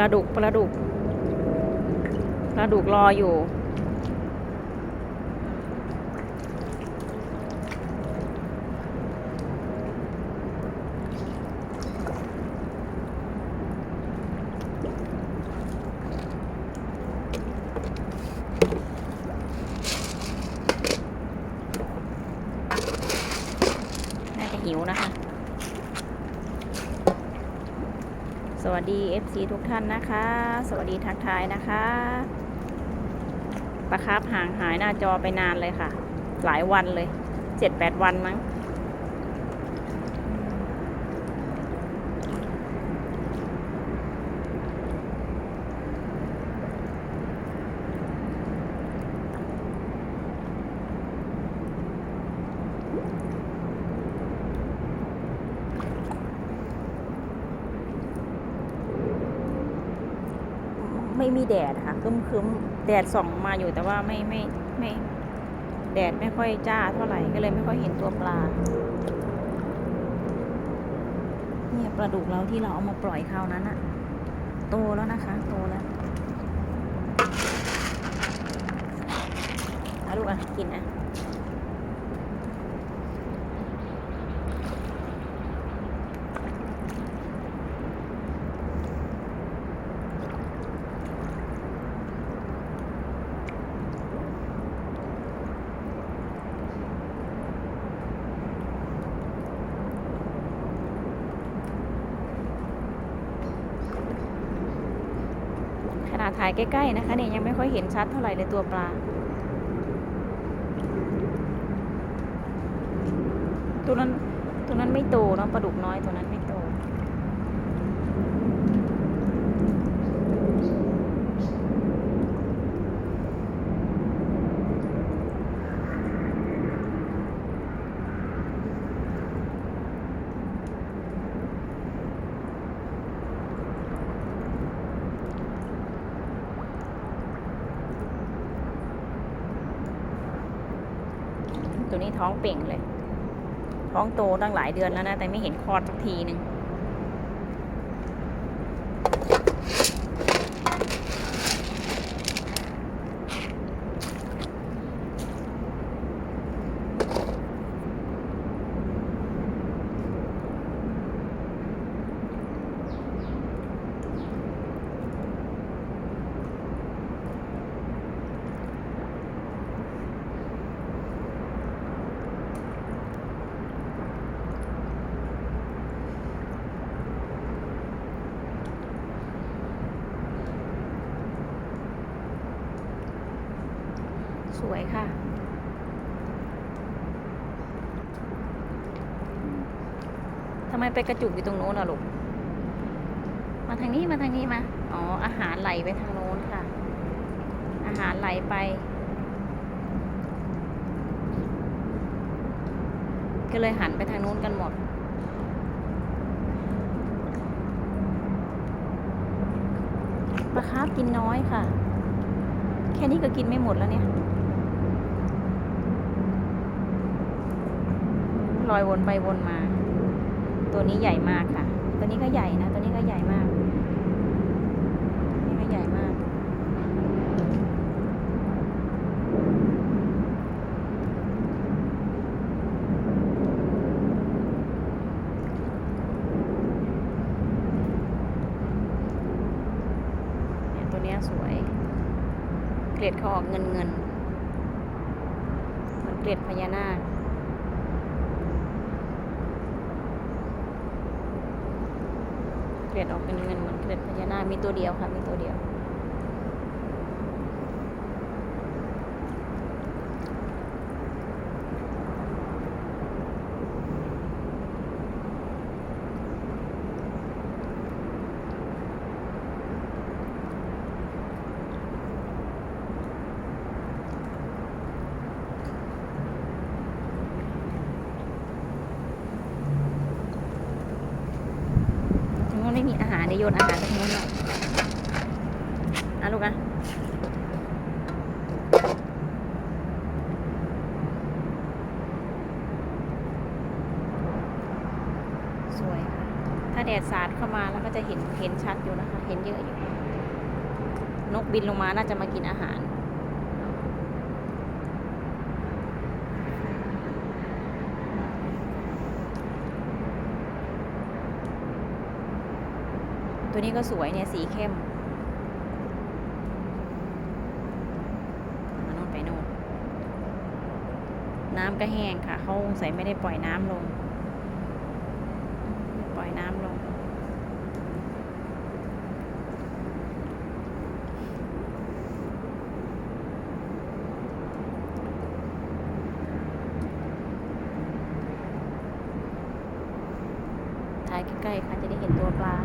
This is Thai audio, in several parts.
ลาดุกปลาดุกปลาดุกรออยู่ น่าจะหิวนะคะ สวัสดี FC ทุกท่านนะคะ สวัสดีทักทายนะคะประครับห่างหายหน้าจอไปนานเลยค่ะ หลายวันเลยเจ็ดแปดวันมั้ง ไม่มีแดดค่ะคึ้มคึ้มแดดส่องมาอยู่แต่ว่าไม่ไม่ไม่แดดไม่ค่อยจ้าเท่าไหร่ก็เลยไม่ค่อยเห็นตัวปลาเนี่ยปลาดุกเราที่เราเอามาปล่อยคราวนั้นอะโตแล้วนะคะโตแล้วเอาลูกอะกินอะ ถ่ายใกล้ๆนะคะเนี่ยยังไม่ค่อยเห็นชัดเท่าไหร่เลยตัวปลา ตัวนั้นตัวนั้นไม่โตเนาะปลาดุกน้อยตัวนั้นไม่โตัวนี้ท้องเป่งเลย ท้องโตตั้งหลายเดือนแล้วนะ แต่ไม่เห็นคลอดสักทีหนึ่ง สวยค่ะ ทำไมไปกระจุกอยู่ตรงโน้นอะลูก มาทางนี้มาทางนี้มา อ๋อ อาหารไหลไปทางโน้นค่ะ อาหารไหลไป ก็เลยหันไปทางโน้นกันหมด ปลาคาร์ฟกินน้อยค่ะ แค่นี้ก็กินไม่หมดแล้วเนี่ย ลอยวนไปวนมา ตัวนี้ใหญ่มากค่ะ ตัวนี้ก็ใหญ่นะ ตัวนี้ก็ใหญ่มาก นี่ก็ใหญ่มากเนี่ยตัวนี้สวย เกล็ดเขาออกเงินเงิน เหมันเกล็ดพญานาค เกล็ ดออกเป็นเงินเหมือนเกล็ดพญานาคมีตัวเดียวค่ะมีตัวเดียว ถึงว่าไม่มีอาหารเดี๋ยว โยนอาหารไปทางนู้นหน่อยนะลูกนะสวยค่ะ ถ้าแดดสาดเข้ามาแล้วก็จะเห็นเห็นชัดอยู่นะคะ เห็นเยอะอยู่ นกบินลงมาน่าจะมากินอาหาร ตัวนี้ก็สวยเนี่ยสีเข้มมาโน่นไปโน่นน้ำก็แห้งค่ะเขาใส่ไม่ได้ปล่อยน้ำลง ปล่อยน้ำลง ถ่ายใกล้ๆค่ะจะได้เห็นตัวปลา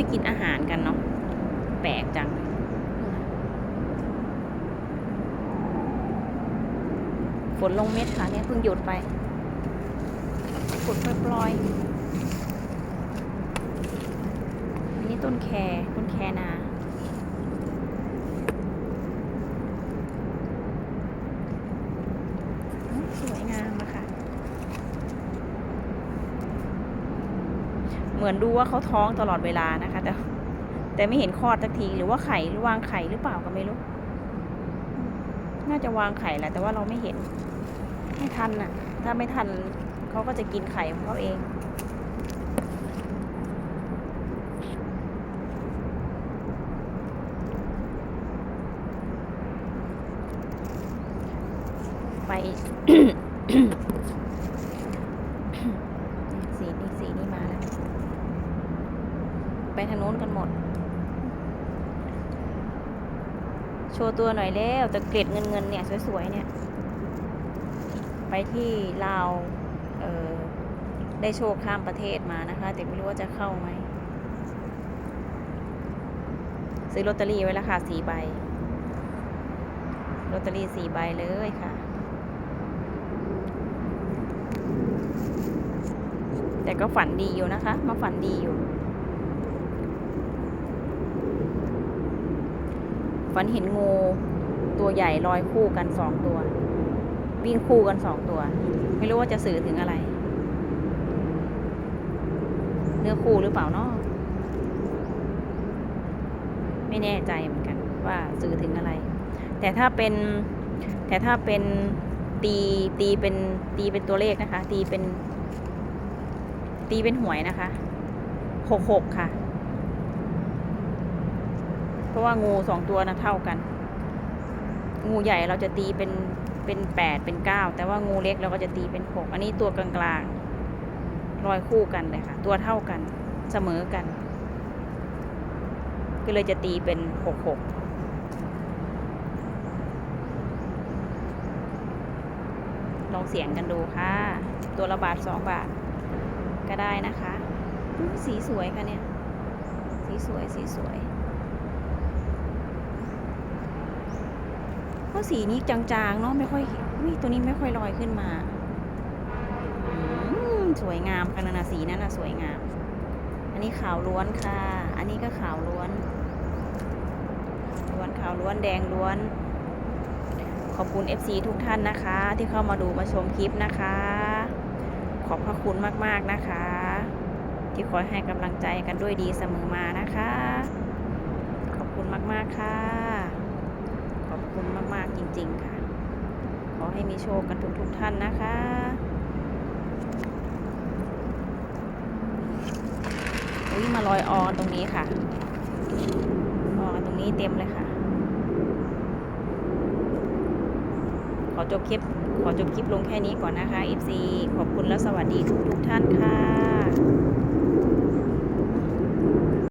ค่อยกินอาหารกันเนาะแปลกจัง ฝนลงเม็ดค่ะเนี่ยเพิ่งหยุดไปฝนปล่อยๆอันนี้ต้นแคต้นแคนาอื้อสวยงามอะค่ะ เหมือนดูว่าเขาท้องตลอดเวลานะคะ แต่ แต่ไม่เห็นคลอดสักทีหรือว่าไข่หรือวางไข่หรือเปล่าก็ไม่รู้ น่าจะวางไข่แหละแต่ว่าเราไม่เห็น ไม่ทันน่ะ ถ้าไม่ทันเขาก็จะกินไข่ของเขาเองไป สีนี้สีนี้มาแล้ว ไปทางโน้นกันหมด โชว์ตัวหน่อยแล้วแต่เกล็ดเงินเงินเนี่ยสวยๆเนี่ย ไปที่ลาวเออได้โชคข้ามประเทศมานะคะ แต่ไม่รู้ว่าจะเข้าไหมซื้อลอตเตอรี่ไว้แล้วค่ะสี่ใบลอตเตอรี่สี่ใบเลยค่ะ แต่ก็ฝันดีอยู่นะคะ มาฝันดีอยู่ ฝันเห็นงูตัวใหญ่ลอยคู่กันสองตัว วิ่งคู่กันสองตัว ไม่รู้ว่าจะสื่อถึงอะไร เนื้อคู่หรือเปล่าเนาะไม่แน่ใจเหมือนกัน ว่าสื่อถึงอะไร แต่ถ้าเป็น แต่ถ้าเป็นตีตีเป็นตีเป็นตัวเลขนะคะ ตีเป็น ตีเป็นหวยนะคะหกหกค่ะ ราะว่างูสองตัวนะเท่ากัน งูใหญ่เราจะตีเป็นเป็นแปดเป็นเก้าแต่ว่างูเล็กเราก็จะตีเป็นหกอันนี้ตัวกลางๆลอยคู่กันเลยค่ะ ตัวเท่ากันเสมอกัน ก็เลยจะตีเป็นหกหกลองเสียงกันดูค่ะ ตัวละบาทสองบาท ก็ได้นะคะ สีสวยค่ะเนี่ย สีสวยสีสวย เพ ราะสีนี้จางๆเนาะไม่ค่อยอุ้ยตัวนี้ไม่ค่อยลอยขึ้นมาสวยงามค่ะนั่นนะสีนั้นนะสวยงาม อันนี้ขาวล้วนค่ะ อันนี้ก็ขาวล้วน ล้วนขาวล้วนแดงล้วน ขอบคุณ FC ทุกท่านนะคะ ที่เข้ามาดูมาชมคลิปนะคะ ขอบพระคุณมากๆนะคะ ที่คอยให้กำลังใจกันด้วยดีเสมอมานะคะ ขอบคุณมากๆค่ะ มากๆจริง ๆ ค่ะ ขอให้มีโชคกันทุกๆท่านนะคะอุ้ยมาลอยออตรงนี้ค่ะออตรงนี้เต็มเลยค่ะ ขอจบคลิป ขอจบคลิปลงแค่นี้ก่อนนะคะ FC ขอบคุณและสวัสดีทุกๆท่านค่ะ